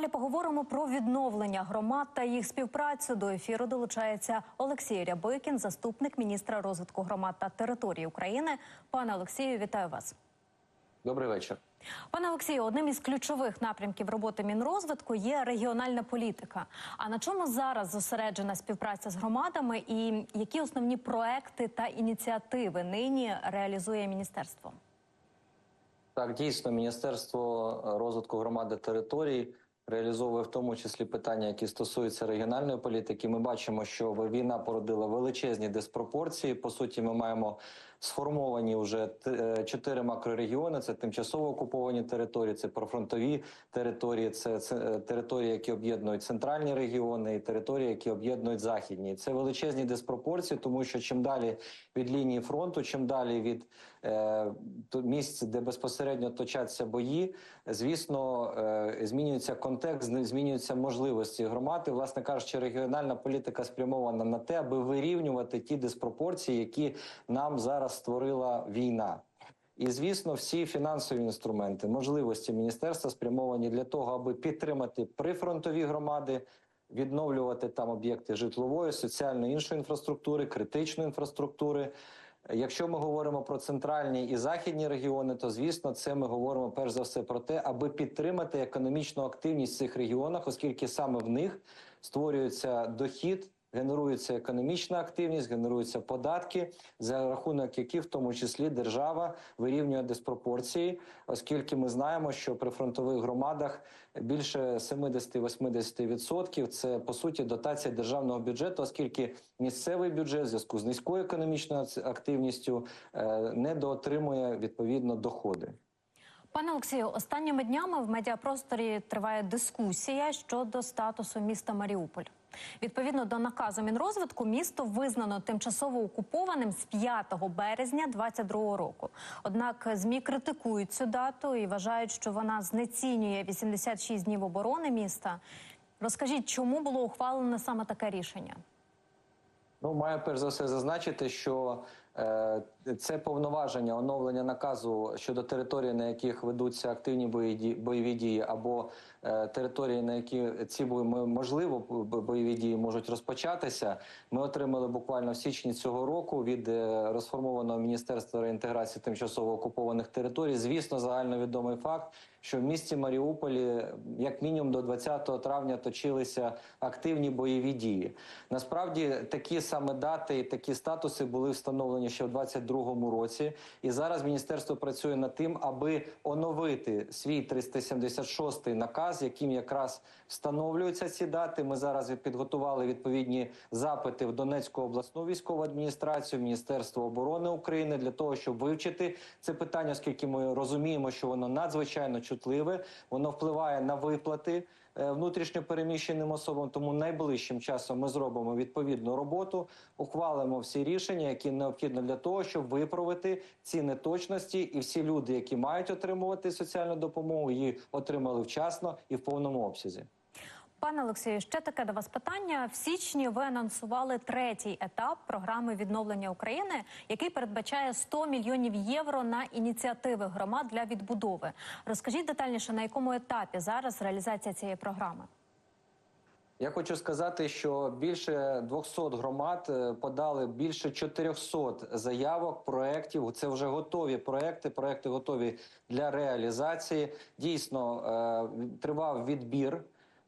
Далі поговоримо про відновлення громад та їх співпрацю. До ефіру долучається Олексій Рябикін, заступник міністра розвитку громад та території України. Пане Олексію, вітаю вас. Добрий вечір. Пане Олексію, одним із ключових напрямків роботи мінрозвитку є регіональна політика. А на чому зараз зосереджена співпраця з громадами, і які основні проекти та ініціативи нині реалізує міністерство? Так, дійсно, Міністерство розвитку громади територій реалізовує в тому числі питання, які стосуються регіональної політики. Ми бачимо, що війна породила величезні диспропорції. По суті, ми маємо сформовані вже т- чотири макрорегіони. Це тимчасово окуповані території, це профронтові території, це, е, території, які об'єднують центральні регіони, і території, які об'єднують західні. Це величезні диспропорції, тому що чим далі від лінії фронту, чим далі від е, місць, де безпосередньо точаться бої, звісно, е, змінюється контекст, змінюються можливості громад. І, власне кажучи, регіональна політика спрямована на те, аби вирівнювати ті диспропорції, які нам зараз створила війна. І звісно, всі фінансові інструменти, можливості міністерства спрямовані для того, аби підтримати прифронтові громади, відновлювати там об'єкти житлової, соціальної іншої інфраструктури, критичної інфраструктури. Якщо ми говоримо про центральні і західні регіони, то звісно, це ми говоримо перш за все про те, аби підтримати економічну активність в цих регіонах, оскільки саме в них створюється дохід. Генерується економічна активність, генеруються податки, за рахунок яких, в тому числі, держава вирівнює диспропорції, оскільки ми знаємо, що при фронтових громадах більше 70-80% – це по суті дотація державного бюджету, оскільки місцевий бюджет в зв'язку з низькою економічною активністю е, не доотримує відповідно доходи. Пане Олексію, останніми днями в медіапросторі триває дискусія щодо статусу міста Маріуполь. Відповідно до наказу Мінрозвитку, місто визнано тимчасово окупованим з 5 березня 2022 року. Однак змі критикують цю дату і вважають, що вона знецінює 86 днів оборони міста. Розкажіть, чому було ухвалено саме таке рішення? Ну, маю перш за все зазначити, що е, це повноваження оновлення наказу щодо території, на яких ведуться активні бойові, дії, або е, території, на які ці можливо бойові дії можуть розпочатися. Ми отримали буквально в січні цього року від е, розформованого міністерства реінтеграції тимчасово окупованих територій. Звісно, загальновідомий факт, що в місті Маріуполі, як мінімум до 20 травня, точилися активні бойові дії. Насправді такі саме дати і такі статуси були встановлені ще в 22-му році. І зараз міністерство працює над тим, аби оновити свій 376 наказ, яким якраз встановлюються ці дати. Ми зараз підготували відповідні запити в Донецьку обласну військову адміністрацію, Міністерство оборони України для того, щоб вивчити це питання, оскільки ми розуміємо, що воно надзвичайно чутливе, воно впливає на виплати е, внутрішньо переміщеним особам. Тому найближчим часом ми зробимо відповідну роботу, ухвалимо всі рішення, які необхідно для того, щоб виправити ці неточності, і всі люди, які мають отримувати соціальну допомогу, її отримали вчасно і в повному обсязі. Пане Олексію, ще таке до вас питання. В січні ви анонсували третій етап програми відновлення України, який передбачає 100 мільйонів євро на ініціативи громад для відбудови. Розкажіть детальніше, на якому етапі зараз реалізація цієї програми? Я хочу сказати, що більше 200 громад е, подали більше 400 заявок, проєктів. Це вже готові проекти. Проекти готові для реалізації. Дійсно е, тривав відбір.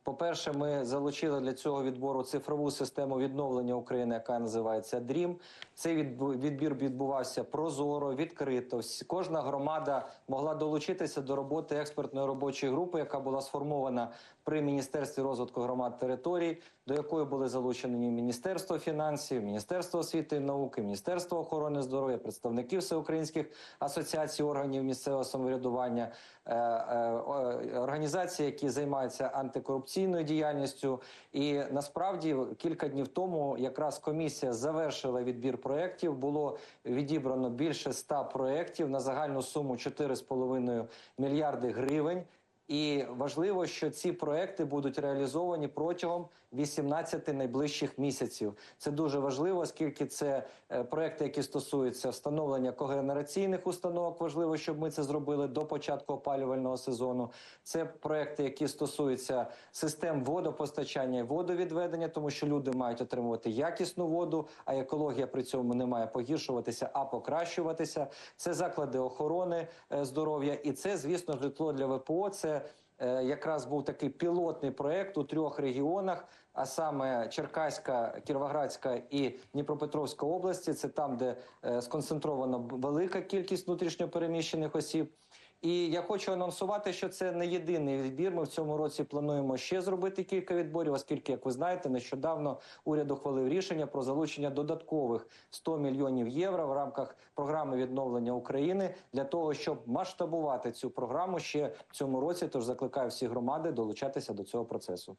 По-перше, ми залучили для цього відбору цифрову систему відновлення України, яка називається DREAM. Цей відбір відбувався прозоро, відкрито. Кожна громада могла долучитися до роботи експертної робочої групи, яка була сформована при Міністерстві розвитку громад територій, до якої були залучені Міністерство фінансів, Міністерство освіти і науки, Міністерство охорони здоров'я, представники всеукраїнських асоціацій органів місцевого самоврядування, е, е, організації, які займаються антикорупційною діяльністю. І насправді кілька днів тому якраз комісія завершила відбір проєктів. Було відібрано більше ста проєктів на загальну суму 4,5 мільярди гривень. І важливо, що ці проекти будуть реалізовані протягом 18 найближчих місяців. Це дуже важливо, оскільки це е, проекти, які стосуються встановлення когенераційних установок. Важливо, щоб ми це зробили до початку опалювального сезону. Це проекти, які стосуються систем водопостачання і водовідведення, тому що люди мають отримувати якісну воду, а екологія при цьому не має погіршуватися, а покращуватися. Це заклади охорони е, здоров'я, і це, звісно, житло для ВПО. Це якраз був такий пілотний проект у трьох регіонах. А саме Черкаська, Кіровоградська і Дніпропетровська області. Це там, де е, сконцентрована велика кількість внутрішньопереміщених осіб. І я хочу анонсувати, що це не єдиний відбір. Ми в цьому році плануємо ще зробити кілька відборів, оскільки, як ви знаєте, нещодавно уряд ухвалив рішення про залучення додаткових 100 мільйонів євро в рамках програми відновлення України для того, щоб масштабувати цю програму ще в цьому році. Тож закликаю всі громади долучатися до цього процесу.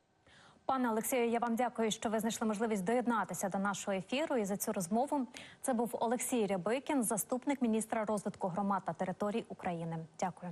Пане Олексію, я вам дякую, що ви знайшли можливість доєднатися до нашого ефіру і за цю розмову. Це був Олексій Рябикін, заступник міністра розвитку громад та територій України. Дякую.